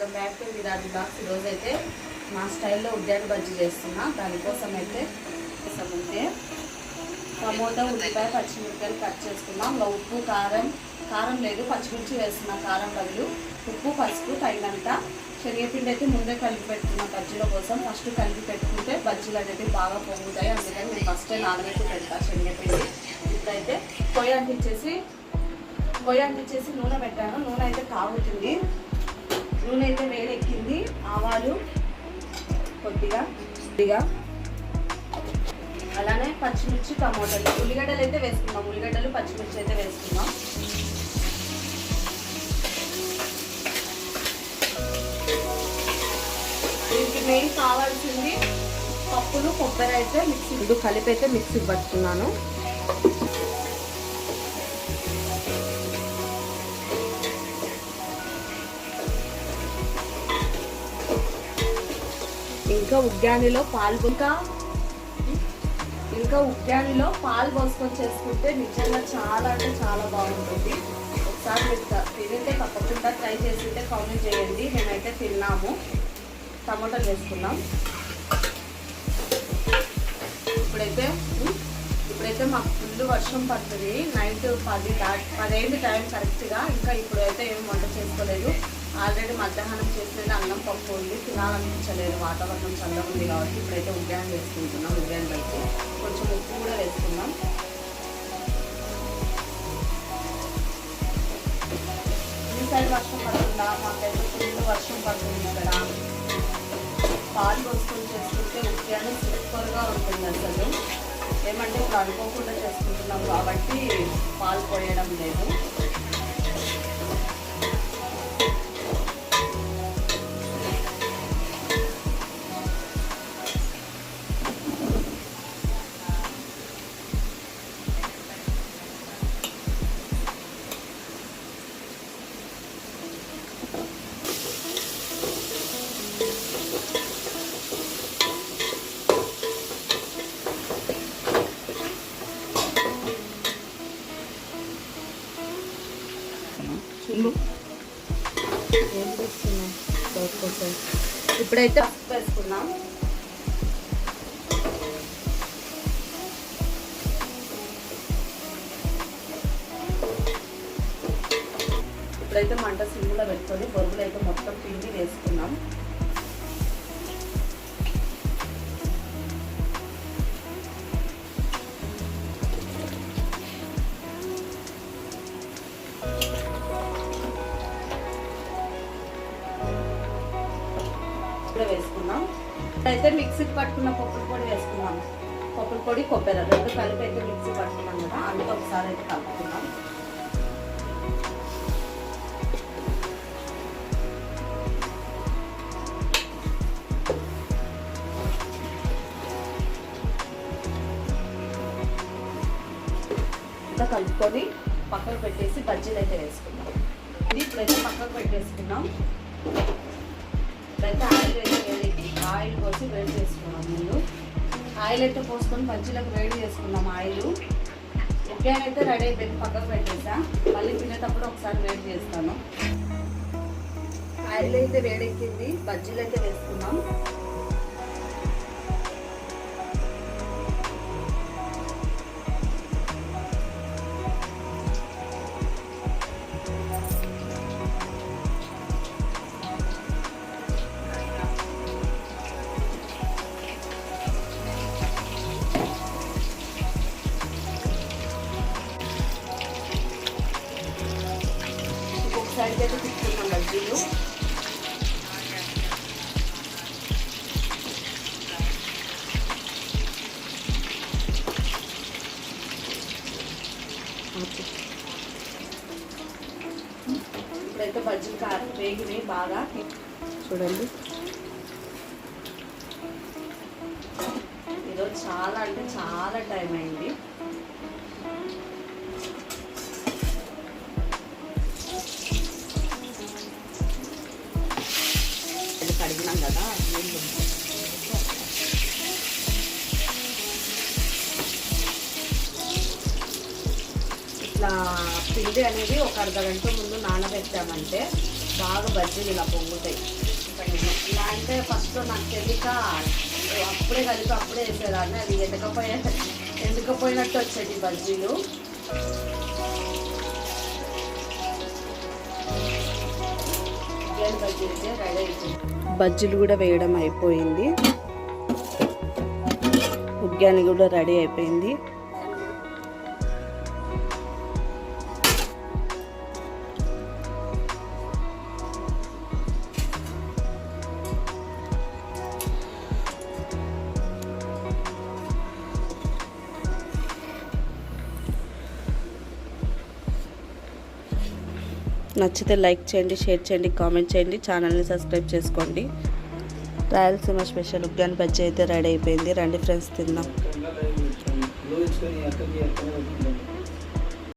Welcome back to Virat blogs ఈరోజు అయితే మా స్టైల్లో ఉద్యాన బజ్జీ చేస్తున్నా. దానికోసం అయితే అయితే టమోటా ఉల్లిపాయ పచ్చిమిరపకాయలు కట్ చేసుకున్నాం ఇంకా ఉప్పు కారం కారం లేదు పచ్చిమిర్చి వేస్తున్నా. కారం బదులు ఉప్పు పసుపు తగినంత. శనగపిండి అయితే ముందే కలిపి పెట్టుకున్నాం బజ్జీల కోసం. ఫస్ట్ కలిపి పెట్టుకుంటే బజ్జీలు అనేది బాగా పొంగుతాయి. అందుకని నేను ఫస్టే నానబెట్టి పెడతాను శనగపిండి. ఇప్పుడైతే పొయ్యి అంటించేసి పొయ్యి అంటించేసి నూనె పెట్టాను. నూనె అయితే కాగుతుంది. నూనె అయితే వేడెక్కింది. ఆవాలు కొద్దిగా కొద్దిగా. అలానే పచ్చిమిర్చి టమోటాలు. ఉల్లిగడ్డలు అయితే వేసుకుందాం. ఉల్లిగడ్డలు పచ్చిమిర్చి అయితే వేసుకుందాం. దీనికి మెయిన్ కావాల్సింది పప్పులు కొబ్బరి అయితే మిక్సీ. ఇది కలిపి అయితే మిక్సీ పట్టుకున్నాను. ఇంకా ఉగ్గానిలో పాలు ఇంకా ఇంకా ఉగ్గానిలో పాలు పోసుకొని చేసుకుంటే నిజంగా చాలా అంటే చాలా బాగుంటుంది. ఒకసారి మీరు తినైతే తప్పకుండా ట్రై చేసింటే కామెంట్ చేయండి. మేమైతే తిన్నాము. టమాటాలు వేసుకున్నాం ఇప్పుడైతే ఇప్పుడైతే మాకు ఫుల్ వర్షం పడుతుంది. నైట్ పది దాటి పదైంది టైం కరెక్ట్గా. ఇంకా ఇప్పుడైతే ఏం వంట చేసుకోలేదు. ఆల్రెడీ మధ్యాహ్నం చేసేది అన్నం పప్పు ఉంది. తినాలనిపించలేదు. వాతావరణం చల్లగా ఉంది కాబట్టి ఇప్పుడైతే ఉద్యానం వేసుకుంటున్నాం ఉద్యానం అయితే కొంచెం ఉప్పు కూడా వేసుకున్నాం ఈ సైడ్ వర్షం పడుతుందా? మాకైతే ఫుల్ వర్షం పడుతుంది ఇక్కడ. పాలు పోసుకొని చేసుకుంటే ఉద్యానం సూపర్గా ఉంటుంది అసలు. ఏమంటే ఇప్పుడు అనుకోకుండా చేసుకుంటున్నాం కాబట్టి పాలు పోయడం లేదు. ఏం చేస్తున్నాం ఇప్పుడైతే పసుపు వేసుకున్నాం ఇప్పుడైతే మంట సిమ్లో పెట్టుకొని బొరుగులు అయితే మొత్తం పిండి వేసుకున్నాం కూడా వేసుకున్నాం అయితే మిక్సీకి పట్టుకున్న పప్పుల పొడి వేసుకున్నాం పప్పుల పొడి కొబ్బరి రెండు కలిపి అయితే మిక్సీ పట్టుకున్నాం కదా అందులో ఒకసారి అయితే కలుపుకున్నాం అంతా కలుపుకొని పక్కన పెట్టేసి బజ్జీలు అయితే వేసుకున్నాం ఇది ఇప్పుడైతే పక్కకు పెట్టేసుకున్నాం అయితే ఆయిల్ వేసి వేడి ఆయిల్ పోసి వేడి చేసుకున్నాం ముందు. ఆయిల్ అయితే పోసుకొని బజ్జీలకు వేడి చేసుకున్నాం ఆయిల్. ఉగ్గాని అయితే రెడీ అయిపోయింది పక్కకు పెట్టేసా. మళ్ళీ తినేటప్పుడు ఒకసారి వేడి చేస్తాను. ఆయిల్ అయితే వేడెక్కింది బజ్జీలు అయితే వేసుకున్నాం. ఇంకొక సైడ్ బజ్జీలు ఇప్పుడైతే బజ్జీలు కారం వేగినాయి బాగా చూడండి. ఈరోజు చాలా అంటే చాలా టైం అయింది. ఇట్లా పిండి అనేది ఒక అర్ధ గంట ముందు నానబెట్టామంటే బాగా బజ్జీలు ఇలా పొంగుతాయి. ఇలా అంటే ఫస్ట్ నాకు తెలియక అప్పుడే కలిపి అప్పుడే వేసేదాన్ని. అది ఎండకపోయే ఎండకపోయినట్టు వచ్చేది బజ్జీలు. బజ్జీలు రెడీ బజ్జీలు కూడా వేయడం అయిపోయింది. ఉగ్గాని కూడా రెడీ అయిపోయింది. నచ్చితే లైక్ చేయండి షేర్ చేయండి కామెంట్ చేయండి ఛానల్ని సబ్స్క్రైబ్ చేసుకోండి. రాయలసీమ స్పెషల్ ఉగ్గాని బజ్జీ అయితే రెడీ అయిపోయింది. రండి ఫ్రెండ్స్ తిందాం.